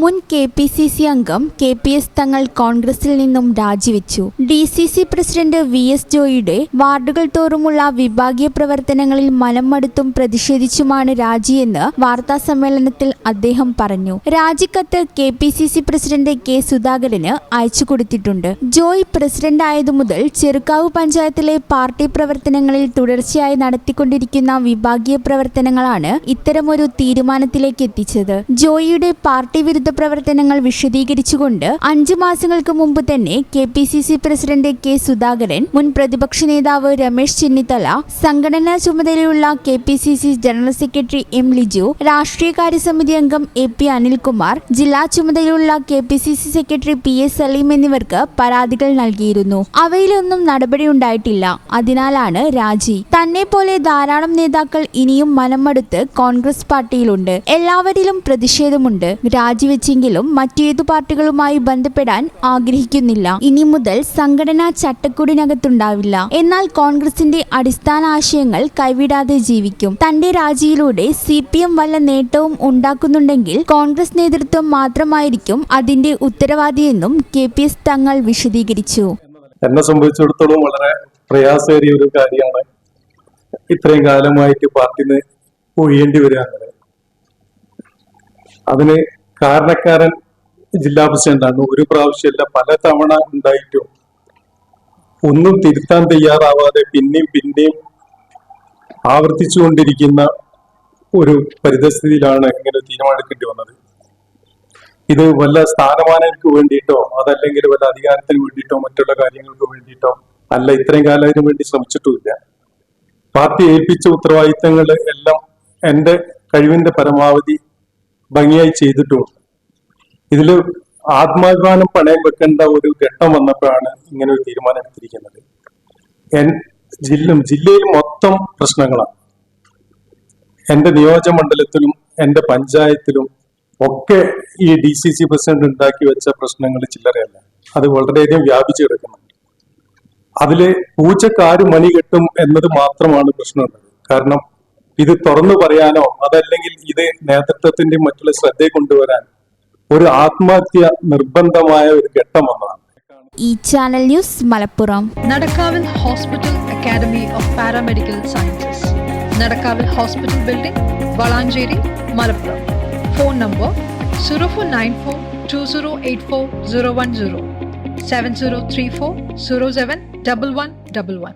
മുൻ K P C C അംഗം K P S Thangal കോൺഗ്രസിൽ നിന്നും രാജിവെച്ചു. D C C president V S ജോയിയുടെ വാർഡുകൾ തോറുമുള്ള വിഭാഗീയ പ്രവർത്തനങ്ങളിൽ മനം മടുത്തും പ്രതിഷേധിച്ചുമാണ് രാജിയെന്ന് വാർത്താ സമ്മേളനത്തിൽ അദ്ദേഹം പറഞ്ഞു. രാജിക്കത്ത് K P C C president K സുധാകരന് അയച്ചു കൊടുത്തിട്ടുണ്ട്. ജോയ് പ്രസിഡന്റ് ആയതു മുതൽ ചെറുക്കാവ് പഞ്ചായത്തിലെ പാർട്ടി പ്രവർത്തനങ്ങളിൽ തുടർച്ചയായി നടത്തിക്കൊണ്ടിരിക്കുന്ന വിഭാഗീയ പ്രവർത്തനങ്ങളാണ് ഇത്തരമൊരു തീരുമാനത്തിലേക്ക് എത്തിച്ചത്. ജോയിയുടെ പാർട്ടി വിരുദ്ധ പ്രവർത്തനങ്ങൾ വിശദീകരിച്ചുകൊണ്ട് അഞ്ചു മാസങ്ങൾക്ക് മുമ്പ് തന്നെ K P C C president K Sudhakaran മുൻ പ്രതിപക്ഷ നേതാവ് രമേശ് ചെന്നിത്തല സംഘടനാ ചുമതലയുള്ള K P C C general secretary M Liju രാഷ്ട്രീയകാര്യ സമിതി അംഗം എ പി അനിൽകുമാർ ജില്ലാ ചുമതലയുള്ള K P C C secretary P S Saleem എന്നിവർക്ക് പരാതികൾ നൽകിയിരുന്നു. അവയിലൊന്നും നടപടിയുണ്ടായിട്ടില്ല അതിനാലാണ് രാജി. തന്നെ പോലെ ധാരാളം നേതാക്കൾ ഇനിയും മനമടുത്ത് കോൺഗ്രസ് പാർട്ടിയിലുണ്ട്. എല്ലാവരിലും പ്രതിഷേധമുണ്ട്. രാജിവെച്ചെങ്കിലും മറ്റേതു പാർട്ടികളുമായി ബന്ധപ്പെടാൻ ആഗ്രഹിക്കുന്നില്ല. ഇനി മുതൽ സംഘടന ചട്ടക്കൂടിനകത്തുണ്ടാവില്ല. എന്നാൽ കോൺഗ്രസിന്റെ അടിസ്ഥാന ആശയങ്ങൾ കൈവിടാതെ ജീവിക്കും. തന്റെ രാജിയിലൂടെ സി പി എം വല്ല നേട്ടവും ഉണ്ടാക്കുന്നുണ്ടെങ്കിൽ കോൺഗ്രസ് നേതൃത്വം മാത്രമായിരിക്കും അതിന്റെ ഉത്തരവാദിയെന്നും കെ പി എസ് തങ്ങൾ വിശദീകരിച്ചു. എന്നെ സംബന്ധിച്ചിടത്തോളം വളരെ പ്രയാസേറിയ ഒരു കാര്യമാണ് ഇത്രയും കാലമായിട്ട് പാർട്ടിന്ന് ഒഴിയേണ്ടി വരിക അതിന് കാരണക്കാരൻ ജില്ലാ പ്രസിഡന്റാണ് ഒരു പ്രാവശ്യമല്ല പല തവണ ഉണ്ടായിട്ടും ഒന്നും തിരുത്താൻ തയ്യാറാവാതെ പിന്നെയും പിന്നെയും ആവർത്തിച്ചുകൊണ്ടിരിക്കുന്ന ഒരു പരിതസ്ഥിതിയിലാണ് ഇങ്ങനെ തീരുമാനമെടുക്കേണ്ടി വന്നത്. ഇത് വല്ല സ്ഥാനമാനങ്ങൾക്ക് വേണ്ടിയിട്ടോ അതല്ലെങ്കിൽ വല്ല അധികാരത്തിന് വേണ്ടിയിട്ടോ മറ്റുള്ള കാര്യങ്ങൾക്ക് വേണ്ടിയിട്ടോ അല്ല ഇത്രയും കാലം അതിനു വേണ്ടി ശ്രമിച്ചിട്ടുമില്ല. പാർട്ടി ഏൽപ്പിച്ച ഉത്തരവാദിത്തങ്ങൾ എല്ലാം എന്റെ കഴിവിന്റെ പരമാവധി ഭംഗിയായി ചെയ്തിട്ടുമുണ്ട് ഇതിൽ ആത്മാഭിമാനം പണയം വെക്കേണ്ട ഒരു ഘട്ടം വന്നപ്പോഴാണ് ഇങ്ങനെ ഒരു തീരുമാനം എടുത്തിരിക്കുന്നത്. എൻ ജില്ല ജില്ലയിൽ മൊത്തം പ്രശ്നങ്ങളാണ്. എന്റെ നിയോജകമണ്ഡലത്തിലും എന്റെ പഞ്ചായത്തിലും ഒക്കെ ഈ ഡി സി സി പ്രസിഡന്റ് ഉണ്ടാക്കി വെച്ച പ്രശ്നങ്ങൾ ചില്ലറയല്ല. അത് വളരെയധികം വ്യാപിച്ചു കിടക്കുന്നുണ്ട്. അതിൽ പൂച്ചക്കാരും മണി കെട്ടും എന്നത് മാത്രമാണ് പ്രശ്നമുള്ളത്. കാരണം ഇത് തുറന്നു പറയാനോ അതല്ലെങ്കിൽ ഇത് നേതൃത്വത്തിന്റെ മറ്റുള്ള ശ്രദ്ധയെ കൊണ്ടുവരാൻ ഒരു ആത്മഹത്യ നിർബന്ധമായ ഒരു ഘട്ടം വന്നതാണ്. ഈ channel news Malappuram. Nadakkavil hospital academy of paramedical sciences. Nadakkavil hospital building Valanchery Malappuram. Phone number zero four nine four two zero eight four zero one zero seven zero three four zero seven double one double one